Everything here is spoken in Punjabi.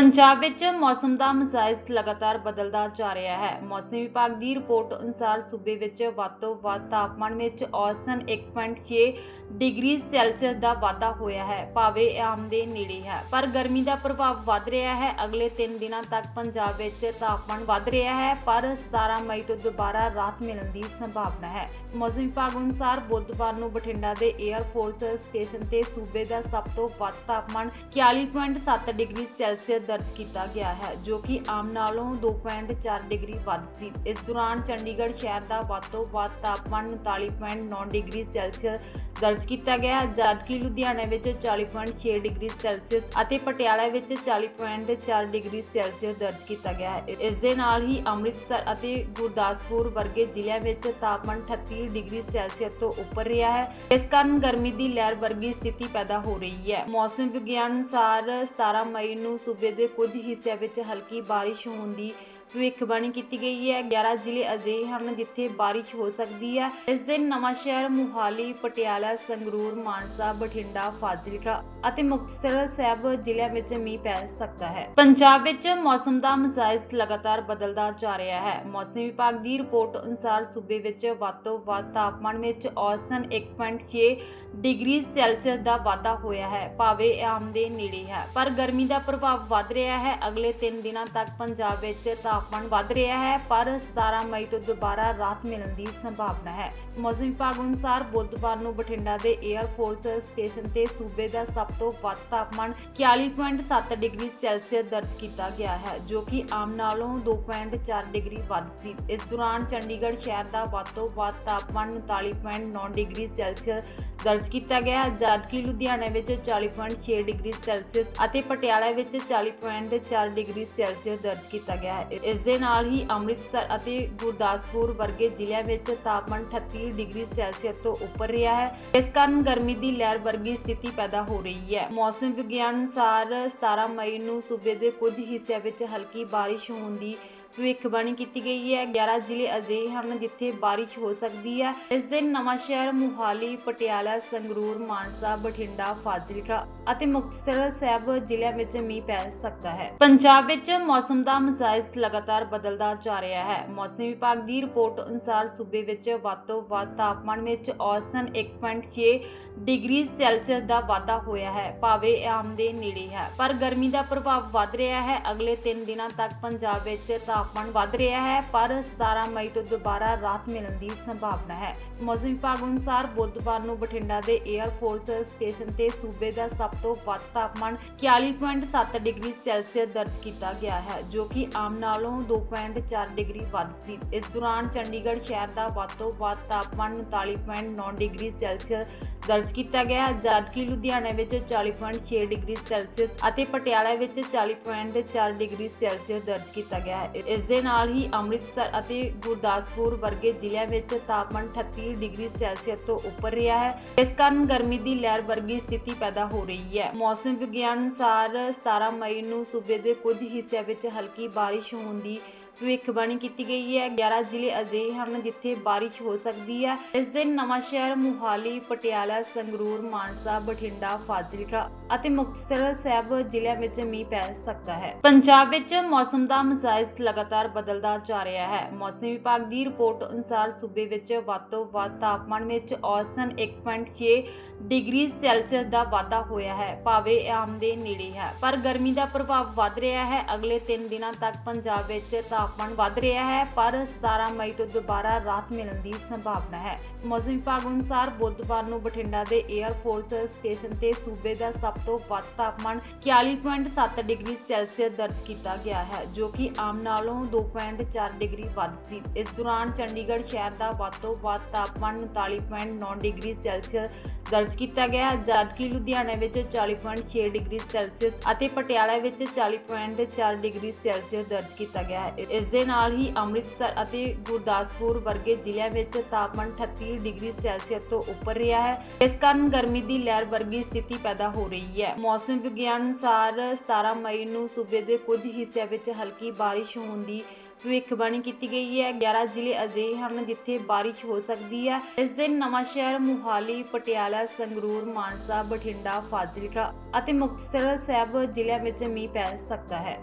ਪੰਜਾਬ ਵਿੱਚ ਮੌਸਮ ਦਾ ਮਿਜ਼ਾਜ ਲਗਾਤਾਰ ਬਦਲਦਾ ਜਾ ਰਿਹਾ ਹੈ। ਮੌਸਮ ਵਿਭਾਗ ਦੀ ਰਿਪੋਰਟ ਅਨੁਸਾਰ ਸੂਬੇ ਵਿੱਚ ਵੱਧ ਤੋਂ ਵੱਧ ਤਾਪਮਾਨ ਵਿੱਚ ਔਸਤਨ 1.6 ਡਿਗਰੀ ਸੈਲਸੀਅਸ ਦਾ ਵਾਧਾ ਹੋਇਆ ਹੈ, ਭਾਵੇਂ ਆਮ ਦੇ ਨੇੜੇ ਹੈ, ਪਰ ਗਰਮੀ ਦਾ ਪ੍ਰਭਾਵ ਵੱਧ ਰਿਹਾ ਹੈ। ਅਗਲੇ 3 ਦਿਨਾਂ ਤੱਕ ਪੰਜਾਬ ਵਿੱਚ ਤਾਪਮਾਨ ਵੱਧ ਰਿਹਾ ਹੈ, ਪਰ 17 ਮਈ ਤੋਂ ਦੁਬਾਰਾ ਰਾਹਤ ਮਿਲਣ ਦੀ ਸੰਭਾਵਨਾ ਹੈ। ਮੌਸਮ ਵਿਭਾਗ ਅਨੁਸਾਰ ਬੁੱਧਵਾਰ ਨੂੰ ਬਠਿੰਡਾ ਦੇ 에ਅਰ ਫੋਰਸ ਸਟੇਸ਼ਨ ਤੇ ਸੂਬੇ ਦਾ ਸਭ ਤੋਂ ਵੱਧ ਤਾਪਮਾਨ 41.7 ਡਿਗਰੀ ਸੈਲਸੀਅਸ ਦਰਜ ਕੀਤਾ ਗਿਆ ਹੈ, ਜੋ ਕਿ ਆਮ ਨਾਲੋਂ 2.4 ਡਿਗਰੀ ਵੱਧ ਸੀ। ਇਸ ਦੌਰਾਨ ਚੰਡੀਗੜ੍ਹ ਸ਼ਹਿਰ ਦਾ ਵੱਧ ਤੋਂ ਵੱਧ ਤਾਪਮਾਨ 39.9 ਡਿਗਰੀ ਸੈਲਸੀਅਸ ਦਰਜ ਕੀਤਾ ਗਿਆ ਜਦਕਿ ਲੁਧਿਆਣਾ ਵਿੱਚ 40.6 ਡਿਗਰੀ ਸੈਲਸੀਅਸ ਅਤੇ ਪਟਿਆਲਾ ਵਿੱਚ 40.4 ਡਿਗਰੀ ਸੈਲਸੀਅਸ ਦਰਜ ਕੀਤਾ ਗਿਆ ਹੈ। ਇਸ ਦੇ ਨਾਲ ਹੀ ਅੰਮ੍ਰਿਤਸਰ ਅਤੇ ਗੁਰਦਾਸਪੁਰ ਵਰਗੇ ਜ਼ਿਲ੍ਹਿਆਂ ਵਿੱਚ ਤਾਪਮਾਨ 38 ਡਿਗਰੀ ਸੈਲਸੀਅਸ ਤੋਂ ਉੱਪਰ ਰਿਹਾ ਹੈ। ਇਸ ਕਾਰਨ ਗਰਮੀ ਦੀ ਲਹਿਰ ਵਰਗੀ ਸਥਿਤੀ ਪੈਦਾ ਹੋ ਰਹੀ ਹੈ। ਮੌਸਮ ਵਿਗਿਆਨ ਅਨੁਸਾਰ 17 ਮਈ ਨੂੰ ਸੂਬੇ ਦੇ ਕੁਝ ਹਿੱਸਿਆਂ ਵਿੱਚ ਹਲਕੀ ਬਾਰਿਸ਼ ਹੋਣ ਦੀ ਭਵਿੱਖਬਾਣੀ ਕੀਤੀ ਗਈ ਹੈ। 11 ਜ਼ਿਲ੍ਹੇ ਅਜਿਹੇ ਹਨ ਜਿੱਥੇ ਬਾਰਿਸ਼ ਹੋ ਸਕਦੀ ਹੈ। ਇਸ ਦਿਨ ਨਵਾਂ ਸ਼ਹਿਰ ਮੁਹਾਲੀ, ਪਟਿਆਲਾ, ਸੰਗਰੂਰ, ਮਾਨਸਾ, ਬਠਿੰਡਾ, ਫਾਜ਼ਿਲਕਾ ਅਤੇ ਮੁਕਤਸਰ ਸਾਹਿਬ ਜ਼ਿਲ੍ਹਿਆਂ ਵਿੱਚ ਮੀਂਹ ਪੈ ਸਕਦਾ ਹੈ। ਪੰਜਾਬ ਵਿੱਚ ਮੌਸਮ ਦਾ ਮਿਜ਼ਾਜ ਲਗਾਤਾਰ ਬਦਲਦਾ ਜਾ ਰਿਹਾ ਹੈ। ਮੌਸਮ ਵਿਭਾਗ ਦੀ ਰਿਪੋਰਟ ਅਨੁਸਾਰ ਸੂਬੇ ਵਿੱਚ ਵੱਧ ਤੋਂ ਵੱਧ ਤਾਪਮਾਨ ਵਿੱਚ ਔਸਤਨ 1.6 ਡਿਗਰੀ ਸੈਲਸੀਅਸ ਦਾ ਵਾਧਾ ਹੋਇਆ ਹੈ, ਭਾਵੇਂ ਆਮ ਦੇ ਨੇੜੇ ਹੈ, ਪਰ ਗਰਮੀ ਦਾ ਪ੍ਰਭਾਵ ਵੱਧ ਰਿਹਾ ਹੈ। ਅਗਲੇ 3 ਦਿਨਾਂ ਤੱਕ ਪੰਜਾਬ ਵਿੱਚ ਤਾਪਮਾਨ ਵੱਧ ਰਿਹਾ ਹੈ, ਪਰ 17 ਮਈ ਤੋਂ ਦੁਬਾਰਾ ਰਾਹਤ ਮਿਲਣ ਦੀ ਸੰਭਾਵਨਾ ਹੈ। ਮੌਸਮ ਵਿਭਾਗ ਅਨੁਸਾਰ ਬੁੱਧਵਾਰ ਨੂੰ ਬਠਿੰਡਾ ਦੇ 에ਅਰ ਫੋਰਸ ਸਟੇਸ਼ਨ ਤੇ ਸੂਬੇ ਦਾ ਸਭ ਤੋਂ ਵੱਧ ਤਾਪਮਾਨ 41.7 ਡਿਗਰੀ ਸੈਲਸੀਅਸ ਦਰਜ ਕੀਤਾ ਗਿਆ ਹੈ, ਜੋ ਕਿ ਆਮ ਨਾਲੋਂ 2.4 ਡਿਗਰੀ ਵੱਧ ਸੀ। ਇਸ ਦੌਰਾਨ ਚੰਡੀਗੜ੍ਹ ਸ਼ਹਿਰ ਦਾ ਵੱਧ ਤੋਂ ਵੱਧ ਤਾਪਮਾਨ 39.9 ਡਿਗਰੀ ਸੈਲਸੀਅਸ ਦਰਜ ਕੀਤਾ ਗਿਆ ਜਦਕਿ ਲੁਧਿਆਣਾ ਵਿੱਚ 40.6 ਡਿਗਰੀ ਸੈਲਸੀਅਸ ਅਤੇ ਪਟਿਆਲਾ ਵਿੱਚ 40.4 ਡਿਗਰੀ ਸੈਲਸੀਅਸ ਦਰਜ ਕੀਤਾ ਗਿਆ ਹੈ। ਇਸ ਦੇ ਨਾਲ ਹੀ ਅੰਮ੍ਰਿਤਸਰ ਅਤੇ ਗੁਰਦਾਸਪੁਰ ਵਰਗੇ ਜ਼ਿਲ੍ਹਿਆਂ ਵਿੱਚ ਤਾਪਮਾਨ 38 ਡਿਗਰੀ ਸੈਲਸੀਅਸ ਤੋਂ ਉੱਪਰ ਰਿਹਾ ਹੈ। ਇਸ ਕਾਰਨ ਗਰਮੀ ਦੀ ਲਹਿਰ ਵਰਗੀ ਸਥਿਤੀ ਪੈਦਾ ਹੋ ਰਹੀ ਹੈ। ਮੌਸਮ ਵਿਗਿਆਨ ਅਨੁਸਾਰ 17 ਮਈ ਨੂੰ ਸੂਬੇ ਦੇ ਕੁਝ ਹਿੱਸਿਆਂ ਵਿੱਚ ਹਲਕੀ ਬਾਰਿਸ਼ ਹੋਣ ਦੀ ਭਵਿੱਖਬਾਣੀ ਕੀਤੀ ਗਈ ਹੈ। 11 ਜ਼ਿਲ੍ਹੇ ਅਜਿਹੇ ਹਨ ਜਿੱਥੇ ਬਾਰਿਸ਼ ਹੋ ਸਕਦੀ ਹੈ। ਇਸ ਦਿਨ ਨਵਾਂ ਮੁਹਾਲੀ, ਪਟਿਆਲਾ, ਸੰਗਰੂਰ, ਮਾਨਸਾ, ਬਠਿੰਡਾ, ਫਾਜ਼ਿਲਕਾ ਅਤੇ ਮੁਕਤਸਰ ਸਾਹਿਬ ਜ਼ਿਲ੍ਹਿਆਂ ਵਿੱਚ ਮੀਂਹ ਪੈ ਸਕਦਾ ਹੈ। ਪੰਜਾਬ ਵਿੱਚ ਮੌਸਮ ਦਾ ਮਿਜ਼ਾਜ ਲਗਾਤਾਰ ਬਦਲਦਾ ਜਾ ਰਿਹਾ ਹੈ। ਮੌਸਮ ਵਿਭਾਗ ਦੀ ਰਿਪੋਰਟ ਅਨੁਸਾਰ ਸੂਬੇ ਵਿੱਚ ਵੱਧ ਤੋਂ ਵੱਧ ਤਾਪਮਾਨ ਵਿੱਚ ਔਸਤਨ 1.6 ਡਿਗਰੀ ਸੈਲਸੀਅਸ ਦਾ ਵਾਧਾ ਹੋਇਆ ਹੈ, ਭਾਵੇਂ ਆਮ ਦੇ ਨੇੜੇ ਹੈ, ਪਰ ਗਰਮੀ ਦਾ ਪ੍ਰਭਾਵ ਵੱਧ ਰਿਹਾ ਹੈ। ਅਗਲੇ 3 ਦਿਨਾਂ ਤੱਕ ਪੰਜਾਬ ਵਿੱਚ ਤਾਪਮਾਨ ਵੱਧ ਰਿਹਾ ਹੈ, ਪਰ 17 ਮਈ ਤੋਂ ਦੁਬਾਰਾ ਰਾਹਤ ਮਿਲਣ ਦੀ ਸੰਭਾਵਨਾ ਹੈ। ਮੌਸਮ ਵਿਭਾਗ ਅਨੁਸਾਰ ਬੁੱਧਵਾਰ ਨੂੰ ਬਠਿੰਡਾ ਦੇ 에ਅਰ ਫੋਰਸ ਸਟੇਸ਼ਨ ਤੇ ਸੂਬੇ ਦਾ ਸਭ ਤੋਂ ਵੱਧ ਤਾਪਮਾਨ 41.7 ਡਿਗਰੀ ਸੈਲਸੀਅਸ ਦਰਜ ਕੀਤਾ ਗਿਆ ਹੈ, ਜੋ ਕਿ ਆਮ ਨਾਲੋਂ 2.4 ਡਿਗਰੀ ਵੱਧ ਸੀ। ਇਸ ਦੌਰਾਨ ਚੰਡੀਗੜ੍ਹ ਸ਼ਹਿਰ ਦਾ ਵੱਧ ਤੋਂ ਵੱਧ ਤਾਪਮਾਨ 39.9 ਡਿਗਰੀ ਸੈਲਸੀਅਸ ਦਰਜ ਕੀਤਾ ਗਿਆ ਜਦਕਿ ਲੁਧਿਆਣਾ ਵਿੱਚ 40.6 ਡਿਗਰੀ ਸੈਲਸੀਅਸ ਅਤੇ ਪਟਿਆਲਾ ਵਿੱਚ 40.4 ਡਿਗਰੀ ਸੈਲਸੀਅਸ ਦਰਜ ਕੀਤਾ ਗਿਆ ਹੈ। ਇਸ ਦੇ ਨਾਲ ਹੀ ਅੰਮ੍ਰਿਤਸਰ ਅਤੇ ਗੁਰਦਾਸਪੁਰ ਵਰਗੇ ਜ਼ਿਲ੍ਹਿਆਂ ਵਿੱਚ ਤਾਪਮਾਨ 38 ਡਿਗਰੀ ਸੈਲਸੀਅਸ ਤੋਂ ਉੱਪਰ ਰਿਹਾ ਹੈ। ਇਸ ਕਾਰਨ ਗਰਮੀ ਦੀ ਲਹਿਰ ਵਰਗੀ ਸਥਿਤੀ ਪੈਦਾ ਹੋ ਰਹੀ ਹੈ। ਮੌਸਮ ਵਿਗਿਆਨ ਅਨੁਸਾਰ 17 ਮਈ ਨੂੰ ਸੂਬੇ ਦੇ ਕੁਝ ਹਿੱਸਿਆਂ ਵਿੱਚ ਹਲਕੀ ਬਾਰਿਸ਼ ਹੋਣ ਦੀ ਭਵਿੱਖਬਾਣੀ ਕੀਤੀ ਗਈ ਹੈ। 11 ਜ਼ਿਲ੍ਹੇ ਅਜਿਹੇ ਹਨ ਜਿੱਥੇ ਬਾਰਿਸ਼ ਹੋ ਸਕਦੀ ਹੈ। ਇਸ ਦਿਨ ਨਵਾਂ ਸ਼ਹਿਰ ਮੁਹਾਲੀ, ਪਟਿਆਲਾ, ਸੰਗਰੂਰ, ਮਾਨਸਾ, ਬਠਿੰਡਾ, ਫਾਜ਼ਿਲਕਾ ਅਤੇ ਮੁਕਤਸਰ ਸਾਹਿਬ ਜ਼ਿਲ੍ਹਿਆਂ ਵਿੱਚ ਮੀਂਹ ਪੈ ਸਕਦਾ ਹੈ। ਪੰਜਾਬ ਵਿੱਚ ਮੌਸਮ ਦਾ ਮਿਜ਼ਾਜ ਲਗਾਤਾਰ ਬਦਲਦਾ ਜਾ ਰਿਹਾ ਹੈ। ਮੌਸਮ ਵਿਭਾਗ ਦੀ ਰਿਪੋਰਟ ਅਨੁਸਾਰ ਸੂਬੇ ਵਿੱਚ ਵੱਧ ਤੋਂ ਵੱਧ ਤਾਪਮਾਨ ਵਿੱਚ ਔਸਤਨ 1.6 ਡਿਗਰੀ ਸੈਲਸੀਅਸ ਦਾ ਵਾਧਾ ਹੋਇਆ ਹੈ। ਭਾਵੇਂ ਆਮ ਦੇ ਨੇੜੇ ਹੈ, ਪਰ ਗਰਮੀ ਦਾ ਪ੍ਰਭਾਵ ਵੱਧ ਰਿਹਾ ਹੈ। ਅਗਲੇ 3 ਦਿਨਾਂ ਤੱਕ ਪੰਜਾਬ ਵਿੱਚ ਤਾਪਮਾਨ ਵੱਧ ਰਿਹਾ ਹੈ, ਪਰ 17 ਮਈ ਤੋਂ ਦੁਬਾਰਾ ਰਾਹਤ ਮਿਲਣ ਦੀ ਸੰਭਾਵਨਾ ਹੈ। ਮੌਸਮ ਵਿਭਾਗ ਅਨੁਸਾਰ ਬੁੱਧਵਾਰ ਨੂੰ ਬਠਿੰਡਾ ਦੇ 에ਅਰ ਫੋਰਸ ਸਟੇਸ਼ਨ ਤੇ ਸੂਬੇ ਦਾ ਸਭ ਤੋਂ ਵੱਧ ਤਾਪਮਾਨ 41.7 ਡਿਗਰੀ ਸੈਲਸੀਅਸ ਦਰਜ ਕੀਤਾ ਗਿਆ ਹੈ, ਜੋ ਕਿ ਆਮ ਨਾਲੋਂ 2.4 ਡਿਗਰੀ ਵੱਧ ਸੀ। ਇਸ ਦੌਰਾਨ ਚੰਡੀਗੜ੍ਹ ਸ਼ਹਿਰ ਦਾ ਵੱਧ ਤੋਂ ਵੱਧ ਤਾਪਮਾਨ 39.9 ਡਿਗਰੀ ਸੈਲਸੀਅਸ ਦਰਜ ਕੀਤਾ ਗਿਆ ਜਦਕਿ ਲੁਧਿਆਣਾ ਵਿੱਚ 40.6 ਡਿਗਰੀ ਸੈਲਸੀਅਸ ਅਤੇ ਪਟਿਆਲਾ ਵਿੱਚ 40.4 ਡਿਗਰੀ ਸੈਲਸੀਅਸ ਦਰਜ ਕੀਤਾ ਗਿਆ ਹੈ। ਇਸ ਦੇ ਨਾਲ ਹੀ ਅੰਮ੍ਰਿਤਸਰ ਅਤੇ ਗੁਰਦਾਸਪੁਰ ਵਰਗੇ ਜ਼ਿਲ੍ਹਿਆਂ ਵਿੱਚ ਤਾਪਮਾਨ 38 ਡਿਗਰੀ ਸੈਲਸੀਅਸ ਤੋਂ ਉੱਪਰ ਰਿਹਾ ਹੈ। ਇਸ ਕਾਰਨ ਗਰਮੀ ਦੀ ਲਹਿਰ ਵਰਗੀ ਸਥਿਤੀ ਪੈਦਾ ਹੋ ਰਹੀ ਹੈ। ਮੌਸਮ ਵਿਗਿਆਨ ਅਨੁਸਾਰ 17 ਮਈ ਨੂੰ ਸੂਬੇ ਦੇ ਕੁਝ ਹਿੱਸਿਆਂ ਵਿੱਚ ਹਲਕੀ ਬਾਰਿਸ਼ ਹੋਣ ਦੀ ਭਵਿੱਖਬਾਣੀ ਕੀਤੀ ਗਈ ਹੈ। 11 ਜ਼ਿਲ੍ਹੇ ਅਜਿਹੇ ਹਨ ਜਿੱਥੇ ਬਾਰਿਸ਼ ਹੋ ਸਕਦੀ ਹੈ। ਇਸ ਦਿਨ ਨਵਾਂ ਸ਼ਹਿਰ ਮੁਹਾਲੀ, ਪਟਿਆਲਾ, ਸੰਗਰੂਰ, ਮਾਨਸਾ, ਬਠਿੰਡਾ, ਫਾਜ਼ਿਲਕਾ ਅਤੇ ਮੁਕਤਸਰ ਸਾਹਿਬ ਜ਼ਿਲ੍ਹਿਆਂ ਵਿੱਚ ਮੀਂਹ ਪੈ ਸਕਦਾ ਹੈ।